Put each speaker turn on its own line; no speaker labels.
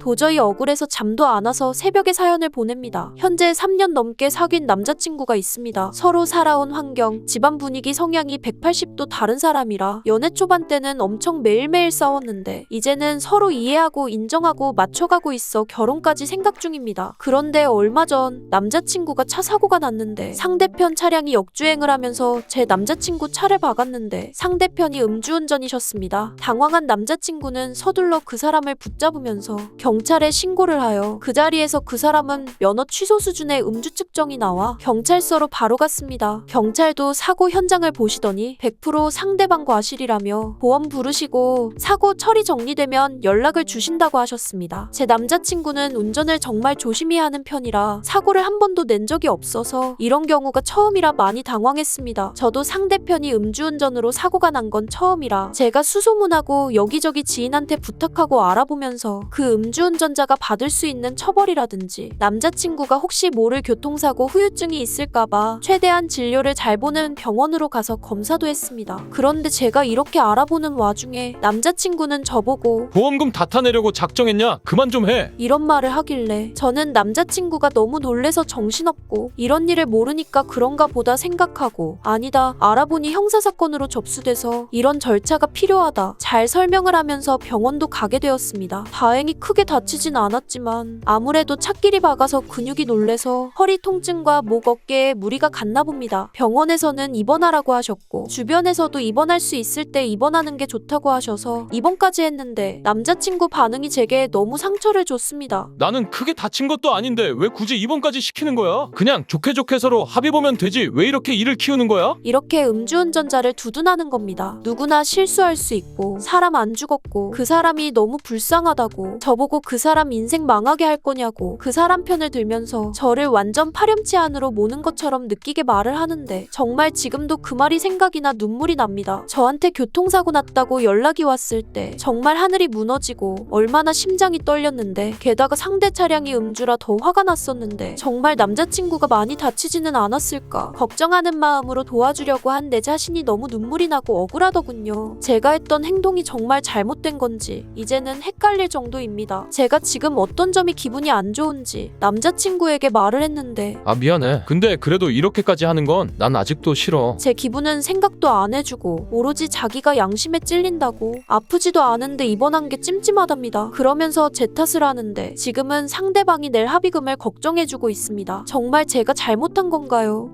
도저히 억울해서 잠도 안 와서 새벽에 사연을 보냅니다. 현재 3년 넘게 사귄 남자친구가 있습니다. 서로 살아온 환경, 집안 분위기, 성향이 180도 다른 사람이라 연애 초반 때는 엄청 매일매일 싸웠는데 이제는 서로 이해하고 인정하고 맞춰가고 있어 결혼까지 생각 중입니다. 그런데 얼마 전 남자친구가 차 사고가 났는데 상대편 차량이 역주행을 하면서 제 남자친구 차를 박았는데 상대편이 음주운전이셨습니다. 당황한 남자친구는 서둘러 그 사람을 붙잡으면서 경찰에 신고를 하여 그 자리에서 그 사람은 면허 취소 수준의 음주 측정이 나와 경찰서로 바로 갔습니다. 경찰도 사고 현장을 보시더니 100% 상대방 과실이라며 보험 부르시고 사고 처리 정리되면 연락을 주신다고 하셨습니다. 제 남자친구는 운전을 정말 조심히 하는 편이라 사고를 한 번도 낸 적이 없어서 이런 경우가 처음이라 많이 당황했습니다. 저도 상대편이 음주운전으로 사고가 난 건 처음이라 제가 수소문하고 여기저기 지인한테 부탁하고 알아보면서 그 음주 운전자가 받을 수 있는 처벌이라든지 남자친구가 혹시 모를 교통사고 후유증이 있을까봐 최대한 진료를 잘 보는 병원으로 가서 검사도 했습니다. 그런데 제가 이렇게 알아보는 와중에 남자친구는 저보고
보험금 다 타내려고 작정했냐? 그만 좀 해.
이런 말을 하길래 저는 남자친구가 너무 놀래서 정신없고 이런 일을 모르니까 그런가 보다 생각하고 아니다 알아보니 형사사건으로 접수돼서 이런 절차가 필요하다 잘 설명을 하면서 병원도 가게 되었습니다. 다행히 크게 다치진 않았지만 아무래도 찻길이 박아서 근육이 놀래서 허리 통증과 목 어깨에 무리가 갔나 봅니다. 병원에서는 입원하라고 하셨고 주변에서도 입원할 수 있을 때 입원하는 게 좋다고 하셔서 입원까지 했는데 남자친구 반응이 제게 너무 상처를 줬습니다.
나는 크게 다친 것도 아닌데 왜 굳이 입원까지 시키는 거야? 그냥 좋게 좋게 서로 합의 보면 되지. 왜 이렇게 일을 키우는 거야?
이렇게 음주운전자를 두둔하는 겁니다. 누구나 실수할 수 있고 사람 안 죽었고 그 사람이 너무 불쌍하다고 저보고 그 사람 인생 망하게 할 거냐고 그 사람 편을 들면서 저를 완전 파렴치 안으로 모는 것처럼 느끼게 말을 하는데 정말 지금도 그 말이 생각이나 눈물이 납니다. 저한테 교통사고 났다고 연락이 왔을 때 정말 하늘이 무너지고 얼마나 심장이 떨렸는데 게다가 상대 차량이 음주라 더 화가 났었는데 정말 남자친구가 많이 다치지는 않았을까 걱정하는 마음으로 도와주려고 한 내 자신이 너무 눈물이 나고 억울하더군요. 제가 했던 행동이 정말 잘못된 건지 이제는 헷갈릴 정도입 니다. 제가 지금 어떤 점이 기분이 안 좋은지 남자친구에게 말을 했는데
아 미안해. 근데 그래도 이렇게까지 하는 건 난 아직도 싫어.
제 기분은 생각도 안 해주고 오로지 자기가 양심에 찔린다고 아프지도 않은데 입원한 게 찜찜하답니다. 그러면서 제 탓을 하는데 지금은 상대방이 낼 합의금을 걱정해주고 있습니다. 정말 제가 잘못한 건가요?